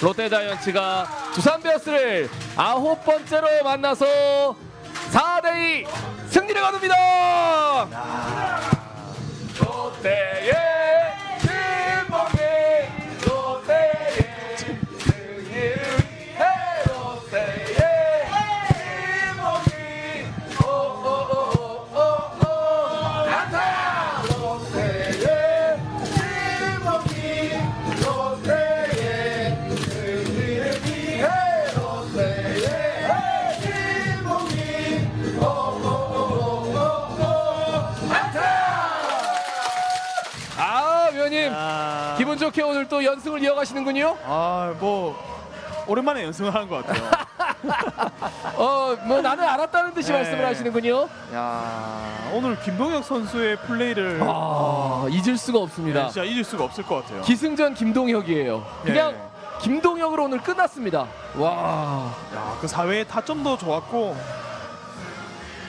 롯데자이언츠가 두산 베어스를 아홉 번째로 만나서 4대2 승리를 거둡니다. 아 위원님 아, 기분 좋게 오늘 또 연승을 이어가시는군요. 아, 뭐 오랜만에 연승을 하는 것 같아요. 어, 뭐 나는 알았다는 듯이 네. 말씀을 하시는군요. 야, 오늘 김동혁 선수의 플레이를 아, 잊을 수가 없습니다. 진짜 잊을 수가 없을 것 같아요. 기승전 김동혁이에요. 그냥 네. 김동혁으로 오늘 끝났습니다. 와, 야, 그 4회에 타점도 좋았고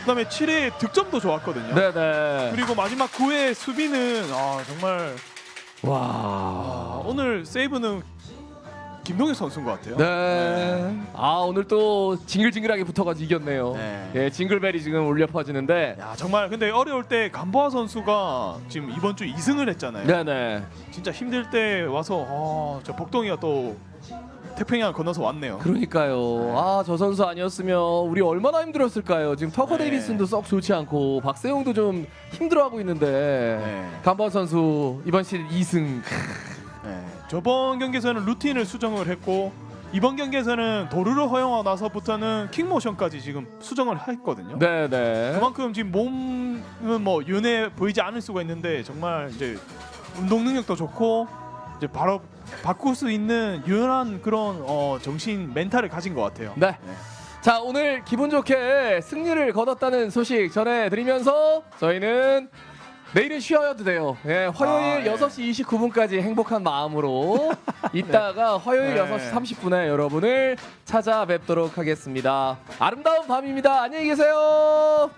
그다음에 7회 득점도 좋았거든요. 네네. 그리고 마지막 9회 수비는 아, 정말 와, 아, 오늘 세이브는 김동혁 선수인 것 같아요. 네. 아 오늘 또 징글징글하게 붙어가지고 이겼네요. 네. 예, 징글벨이 지금 울려 퍼지는데. 야, 정말 근데 어려울 때 간보아 선수가 지금 이번 주 2승을 했잖아요. 네네. 진짜 힘들 때 와서 아, 저 복동이가 또 태평양을 건너서 왔네요. 그러니까요. 아 저 선수 아니었으면 우리 얼마나 힘들었을까요. 지금 터커 네. 데이비슨도 썩 좋지 않고 박세용도 좀 힘들어하고 있는데 네. 간번 선수 이번 시즌 2승. 네. 저번 경기에서는 루틴을 수정을 했고 이번 경기에서는 도루를 허용하고 나서부터는 킥모션까지 지금 수정을 했거든요. 네 네. 그만큼 지금 몸은 뭐 윤해 보이지 않을 수가 있는데 정말 이제 운동 능력도 좋고 이제 바로 바꿀 수 있는 유연한 그런 어, 정신 멘탈을 가진 것 같아요. 네. 자 오늘 기분 좋게 승리를 거뒀다는 소식 전해드리면서 저희는 내일은 쉬어야도 돼요. 예, 화요일 아, 예. 6시 29분까지 행복한 마음으로 있다가 화요일 네. 6시 30분에 여러분을 찾아뵙도록 하겠습니다. 아름다운 밤입니다. 안녕히 계세요.